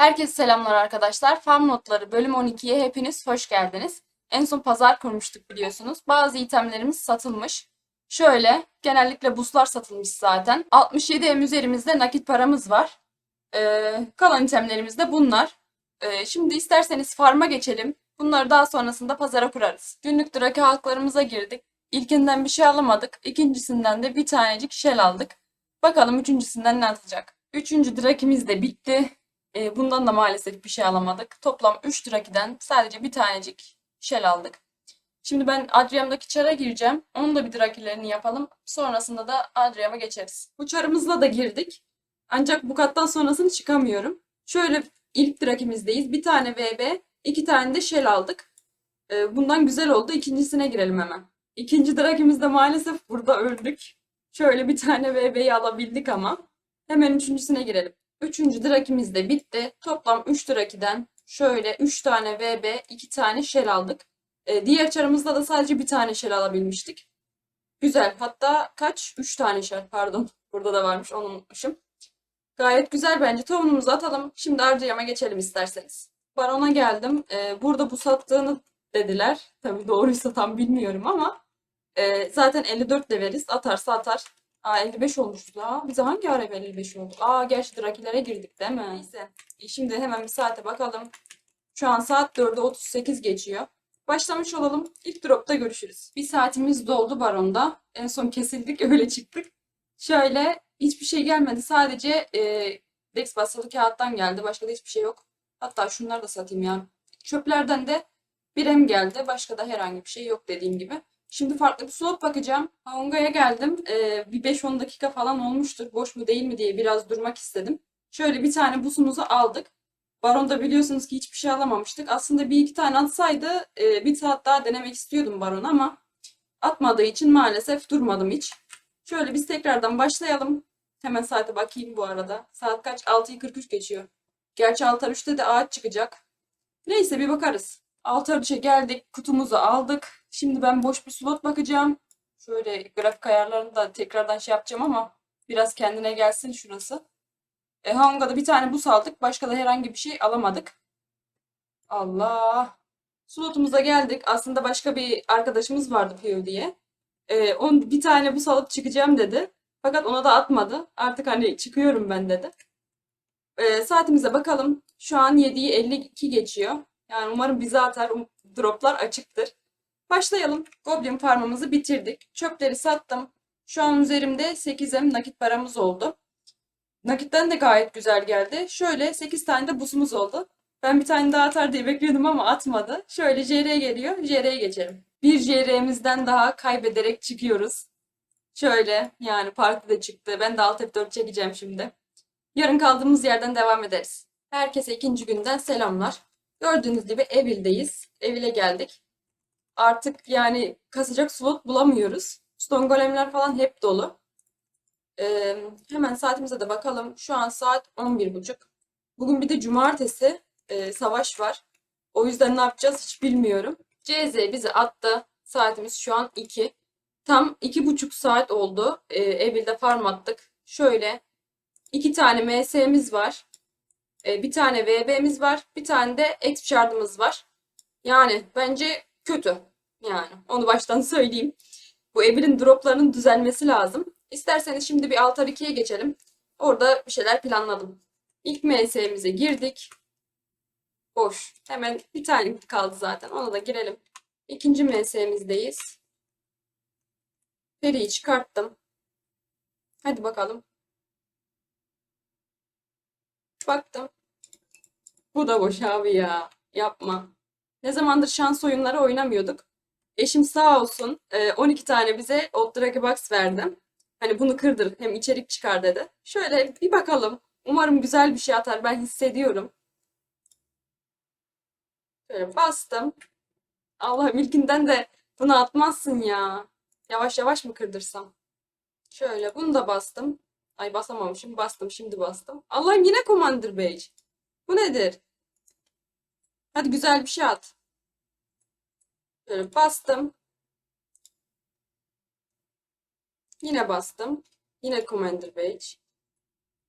Herkese selamlar arkadaşlar. Farm Notları bölüm 12'ye hepiniz hoş geldiniz. En son pazar kurmuştuk biliyorsunuz. Bazı itemlerimiz satılmış. Şöyle, genellikle buslar satılmış zaten. 67 em üzerimizde nakit paramız var. Ee, kalan itemlerimiz de bunlar. Ee, şimdi isterseniz farma geçelim. Bunları daha sonrasında pazara kurarız. Günlük draki halklarımıza girdik. İlkinden bir şey alamadık. İkincisinden de bir tanecik shell aldık. Bakalım üçüncüsünden ne atacak. Üçüncü drakimiz de bitti. E, bundan da maalesef bir şey alamadık. Toplam 3 drakiden sadece bir tanecik shell aldık. Şimdi ben Adriam'daki çara gireceğim. Onun da bir drakilerini yapalım. Sonrasında da Adriam'a geçeriz. Bu çarımızla da girdik. Ancak bu kattan sonrasını çıkamıyorum. Şöyle ilk drakimizdeyiz. Bir tane VB, iki tane de shell aldık. E, bundan güzel oldu. İkincisine girelim hemen. İkinci drakimizde maalesef burada öldük. Şöyle bir tane VB'yi alabildik ama. Hemen üçüncüsüne girelim. Üçüncü drakimiz de bitti. Toplam 3 drakiden şöyle 3 tane VB, 2 tane shell aldık. Ee, diğer çarımızda da sadece bir tane shell alabilmiştik. Güzel. Hatta kaç? 3 tane shell pardon. Burada da varmış onu unutmuşum. Gayet güzel bence. Tohumumuzu atalım. Şimdi harcayama geçelim isterseniz. Barona geldim. Ee, burada bu sattığını dediler. Tabii doğruysa tam bilmiyorum ama e, zaten 54 de veririz. Atarsa atar. Aa 55 olmuş la. Bize hangi ara 55 oldu? Aa gerçi Drakilere girdik değil mi? Neyse. E, Şimdi hemen bir saate bakalım. Şu an saat 4'e 38 geçiyor. Başlamış olalım. İlk dropta görüşürüz. Bir saatimiz doldu baronda. En son kesildik öyle çıktık. Şöyle hiçbir şey gelmedi. Sadece e, Dex basılı kağıttan geldi. Başka da hiçbir şey yok. Hatta şunları da satayım ya. Çöplerden de bir em geldi. Başka da herhangi bir şey yok dediğim gibi. Şimdi farklı bir slot bakacağım. Haunga'ya geldim. Ee, bir 5-10 dakika falan olmuştur. Boş mu değil mi diye biraz durmak istedim. Şöyle bir tane busumuzu aldık. Baron'da biliyorsunuz ki hiçbir şey alamamıştık. Aslında bir iki tane atsaydı e, bir saat daha denemek istiyordum Baron ama atmadığı için maalesef durmadım hiç. Şöyle biz tekrardan başlayalım. Hemen saate bakayım bu arada. Saat kaç? 6'yı 43 geçiyor. Gerçi Altar 3'te de ağaç çıkacak. Neyse bir bakarız. Altar 3'e geldik. Kutumuzu aldık. Şimdi ben boş bir slot bakacağım. Şöyle grafik ayarlarını da tekrardan şey yapacağım ama biraz kendine gelsin şurası. E, Hanga'da bir tane bus aldık. Başka da herhangi bir şey alamadık. Allah. Slotumuza geldik. Aslında başka bir arkadaşımız vardı POD'ye. E, on bir tane bus alıp çıkacağım dedi. Fakat ona da atmadı. Artık hani çıkıyorum ben dedi. E, saatimize bakalım. Şu an 7'yi 52 geçiyor. Yani umarım bize atar. Um- Droplar açıktır. Başlayalım. Goblin farmımızı bitirdik. Çöpleri sattım. Şu an üzerimde 8M nakit paramız oldu. Nakitten de gayet güzel geldi. Şöyle 8 tane de busumuz oldu. Ben bir tane daha atar diye bekliyordum ama atmadı. Şöyle JR geliyor. JR'ye geçelim. Bir JR'mizden daha kaybederek çıkıyoruz. Şöyle yani partide çıktı. Ben de alt F4 çekeceğim şimdi. Yarın kaldığımız yerden devam ederiz. Herkese ikinci günden selamlar. Gördüğünüz gibi Evil'deyiz. Evil'e geldik artık yani kasacak slot bulamıyoruz. Stone golemler falan hep dolu. Ee, hemen saatimize de bakalım. Şu an saat 11.30. Bugün bir de cumartesi e, savaş var. O yüzden ne yapacağız hiç bilmiyorum. CZ bizi attı. Saatimiz şu an 2. Tam 2,5 saat oldu. Ee, Evil'de farm attık. Şöyle iki tane MS'miz var. Ee, bir tane VB'miz var. Bir tane de exp shard'ımız var. Yani bence kötü. Yani onu baştan söyleyeyim. Bu Evil'in droplarının düzelmesi lazım. İsterseniz şimdi bir Altar 2'ye geçelim. Orada bir şeyler planladım. İlk MS'mize girdik. Boş. Hemen bir tane kaldı zaten. Ona da girelim. İkinci MS'mizdeyiz. Peri'yi çıkarttım. Hadi bakalım. Baktım. Bu da boş abi ya. Yapma. Ne zamandır şans oyunları oynamıyorduk. Eşim sağ olsun e, 12 tane bize Old Draggy Box verdi. Hani bunu kırdır hem içerik çıkar dedi. Şöyle bir bakalım. Umarım güzel bir şey atar. Ben hissediyorum. Şöyle bastım. Allah'ım ilkinden de bunu atmazsın ya. Yavaş yavaş mı kırdırsam? Şöyle bunu da bastım. Ay basamamışım. Bastım şimdi bastım. Allah'ım yine Commander Badge. Bu nedir? Hadi güzel bir şey at. Şöyle bastım. Yine bastım. Yine Commander Badge.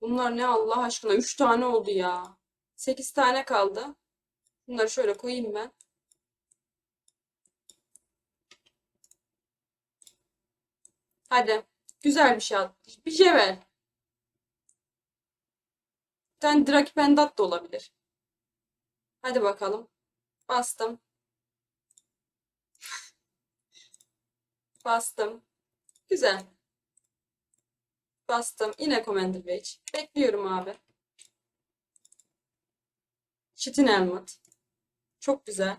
Bunlar ne Allah aşkına? 3 tane oldu ya. 8 tane kaldı. Bunları şöyle koyayım ben. Hadi. Güzel bir şey at. Bir şey ver. Bir tane Draki Pendat da olabilir. Hadi bakalım. Bastım. Bastım. Güzel. Bastım. Yine Commander Page. Bekliyorum abi. Çitin Helmut. Çok güzel.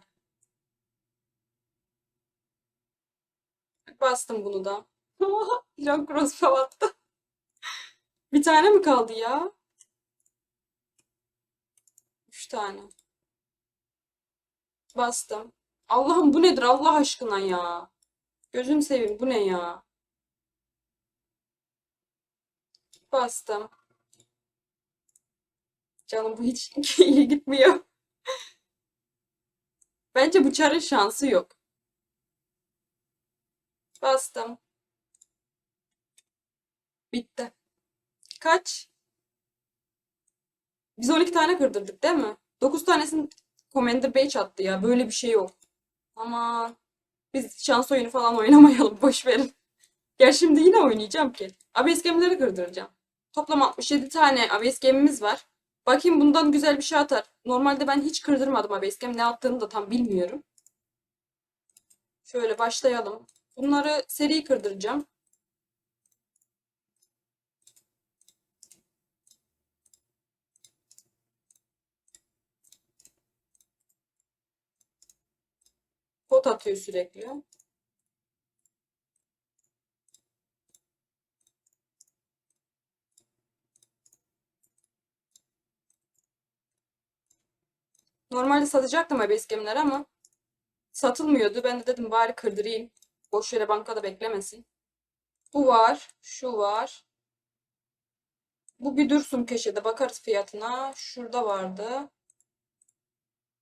Bastım bunu da. İran Crossbow attı. Bir tane mi kaldı ya? Üç tane. Bastım. Allah'ım bu nedir Allah aşkına ya? Gözüm seveyim bu ne ya? Bastım. Canım bu hiç iyi gitmiyor. Bence bu çarın şansı yok. Bastım. Bitti. Kaç? Biz 12 tane kırdırdık değil mi? 9 tanesini Commander Page attı ya. Böyle bir şey yok. Aman. Biz şans oyunu falan oynamayalım. Boş verin. Gel şimdi yine oynayacağım ki. ABS gemileri kırdıracağım. Toplam 67 tane ABS gemimiz var. Bakayım bundan güzel bir şey atar. Normalde ben hiç kırdırmadım ABS gemi. Ne attığını da tam bilmiyorum. Şöyle başlayalım. Bunları seri kırdıracağım. Pot atıyor sürekli. Normalde satacaktım ABS gemileri ama satılmıyordu. Ben de dedim bari kırdırayım. Boş yere bankada beklemesin. Bu var. Şu var. Bu bir dursun köşede. Bakarız fiyatına. Şurada vardı.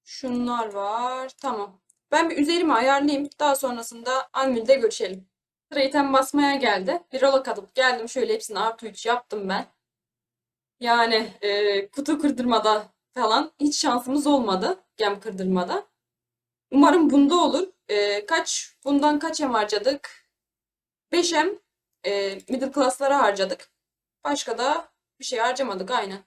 Şunlar var. Tamam. Ben bir üzerime ayarlayayım. Daha sonrasında Anvil'de görüşelim. Sıra item basmaya geldi. Bir rola katıp geldim. Şöyle hepsini artı 3 yaptım ben. Yani e, kutu kırdırmada falan hiç şansımız olmadı. Gem kırdırmada. Umarım bunda olur. E, kaç bundan kaç em harcadık? 5 em e, middle class'lara harcadık. Başka da bir şey harcamadık aynen.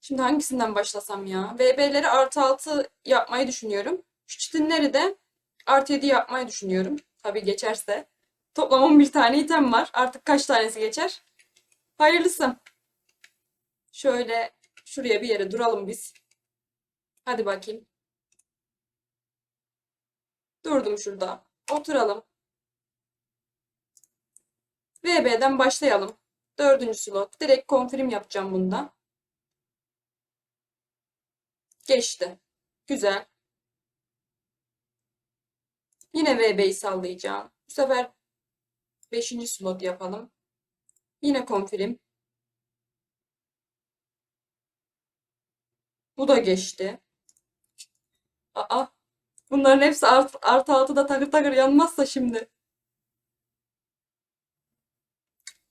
Şimdi hangisinden başlasam ya? VB'leri artı 6 yapmayı düşünüyorum. Şu çitinleri de artı 7 yapmayı düşünüyorum. Tabii geçerse. Toplam 11 tane item var. Artık kaç tanesi geçer? Hayırlısı. Şöyle şuraya bir yere duralım biz. Hadi bakayım. Durdum şurada. Oturalım. VB'den başlayalım. Dördüncü slot. Direkt confirm yapacağım bunda. Geçti. Güzel. Yine VB'yi sallayacağım. Bu sefer 5. slot yapalım. Yine confirm. Bu da geçti. Aa, bunların hepsi art, artı altıda takır takır yanmazsa şimdi.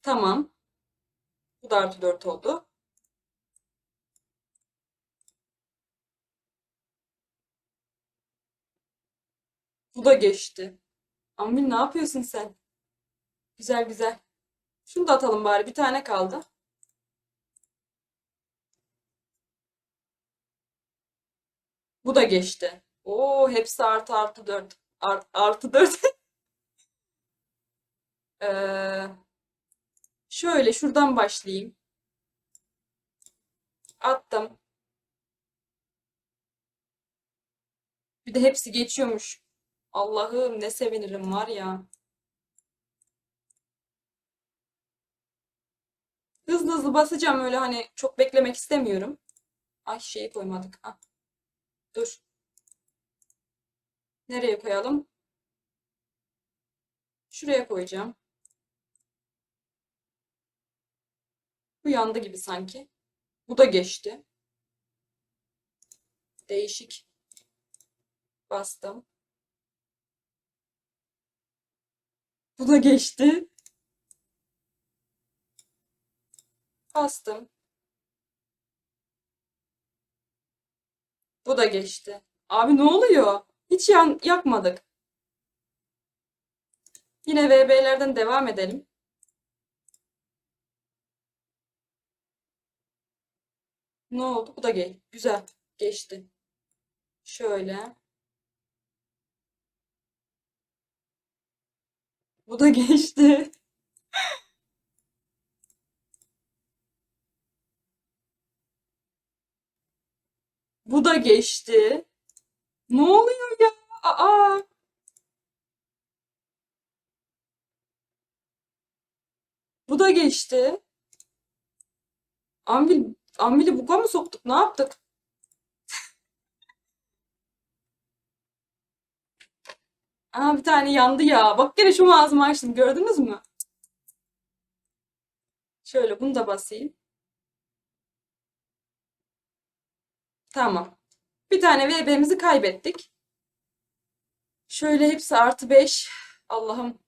Tamam. Bu da artı 4 oldu. Bu da geçti. Amin ne yapıyorsun sen? Güzel güzel. Şunu da atalım bari. Bir tane kaldı. Bu da geçti. Oo hepsi artı artı 4. Art, artı 4. Ee, şöyle şuradan başlayayım. Attım. Bir de hepsi geçiyormuş. Allah'ım ne sevinirim var ya. Hızlı hızlı basacağım öyle hani çok beklemek istemiyorum. Ay şeyi koymadık. Ha. Dur. Nereye koyalım? Şuraya koyacağım. Bu yandı gibi sanki. Bu da geçti. Değişik. Bastım. Bu da geçti. Bastım. Bu da geçti. Abi ne oluyor? Hiç yan yakmadık. Yine VB'lerden devam edelim. Ne oldu? Bu da geç. Güzel. Geçti. Şöyle. Bu da geçti. Bu da geçti. Ne oluyor ya? Aa. Bu da geçti. Ambil, Ambil'i buga mı soktuk? Ne yaptık? Aa bir tane yandı ya. Bak gene şu ağzımı açtım. Gördünüz mü? Şöyle bunu da basayım. Tamam. Bir tane VB'mizi kaybettik. Şöyle hepsi artı 5. Allah'ım.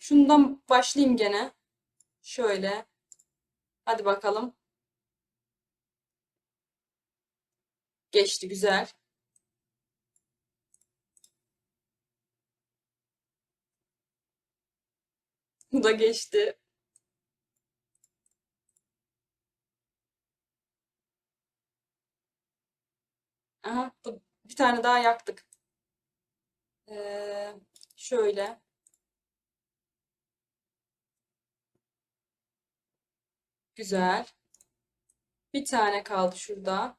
Şundan başlayayım gene. Şöyle. Hadi bakalım. Geçti güzel. Bu da geçti. Aha, bu bir tane daha yaktık. Ee, şöyle. Güzel. Bir tane kaldı şurada.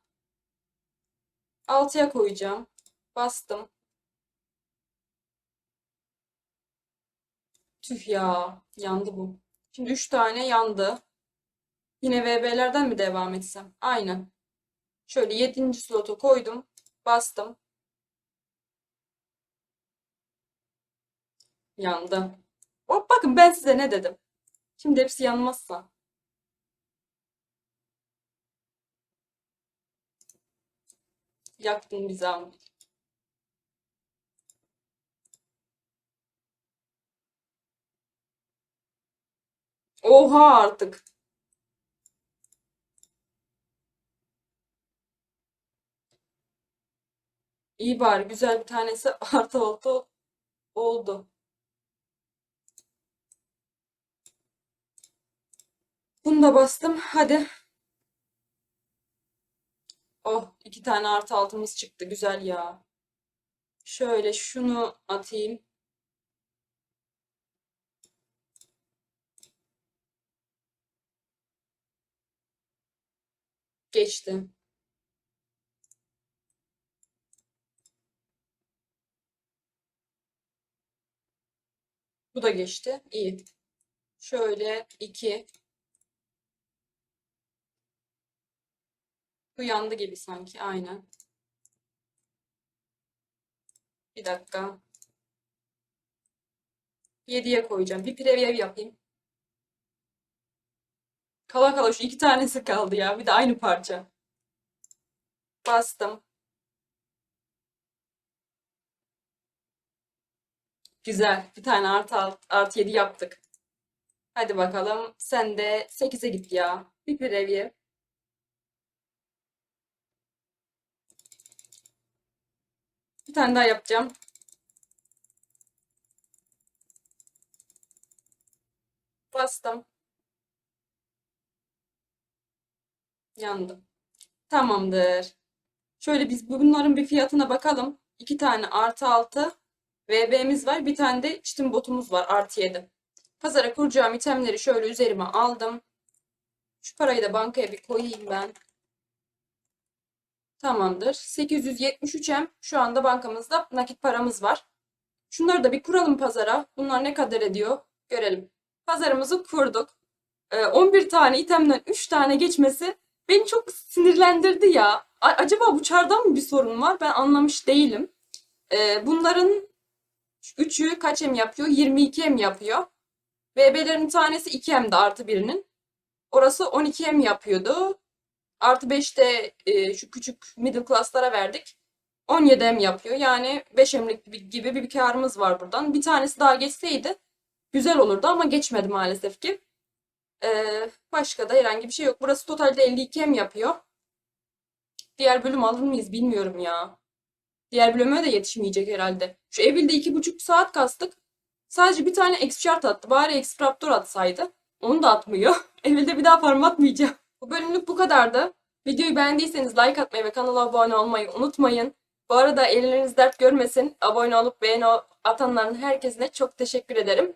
Altıya koyacağım. Bastım. Tüh ya. Yandı bu. Şimdi 3 tane yandı. Yine VB'lerden mi devam etsem? Aynen. Şöyle 7. slotu koydum. Bastım. Yandı. Hop bakın ben size ne dedim. Şimdi hepsi yanmazsa. Yaktın bizi ama. Oha artık. İyi bari güzel bir tanesi artı oldu. Oldu. Bunu da bastım. Hadi. Oh iki tane artı altımız çıktı. Güzel ya. Şöyle şunu atayım. Geçti. Bu da geçti. İyi. Şöyle 2. Bu yandı gibi sanki. Aynen. Bir dakika. 7'ye koyacağım. Bir preview yapayım. Kala kala şu iki tanesi kaldı ya. Bir de aynı parça. Bastım. Güzel. Bir tane artı, alt- artı 7 yaptık. Hadi bakalım. Sen de 8'e git ya. Bir preview. Bir tane daha yapacağım. Bastım. Yandı. Tamamdır. Şöyle biz bunların bir fiyatına bakalım. İki tane artı 6 VB'miz var. Bir tane de çitim botumuz var. Artı 7. Pazara kuracağım itemleri şöyle üzerime aldım. Şu parayı da bankaya bir koyayım ben. Tamamdır. 873M şu anda bankamızda nakit paramız var. Şunları da bir kuralım pazara. Bunlar ne kadar ediyor? Görelim. Pazarımızı kurduk. Ee, 11 tane itemden 3 tane geçmesi beni çok sinirlendirdi ya. A- acaba bu çardan mı bir sorun var? Ben anlamış değilim. Ee, bunların 3'ü kaç em yapıyor? 22 em yapıyor. VB'lerin tanesi 2 em'de artı birinin. Orası 12 em yapıyordu. Artı 5 de e, şu küçük middle class'lara verdik. 17 em yapıyor. Yani 5 emlik gibi bir karımız var buradan. Bir tanesi daha geçseydi güzel olurdu ama geçmedi maalesef ki. Ee, başka da herhangi bir şey yok. Burası totalde 52 em yapıyor. diğer bölüm alır mıyız bilmiyorum ya. Diğer bölüme de yetişmeyecek herhalde. Şu Evil'de iki buçuk saat kastık. Sadece bir tane X chart attı. Bari X Raptor atsaydı. Onu da atmıyor. Evil'de bir daha farm atmayacağım. Bu bölümlük bu kadardı. Videoyu beğendiyseniz like atmayı ve kanala abone olmayı unutmayın. Bu arada elleriniz dert görmesin. Abone olup beğeni atanların herkesine çok teşekkür ederim.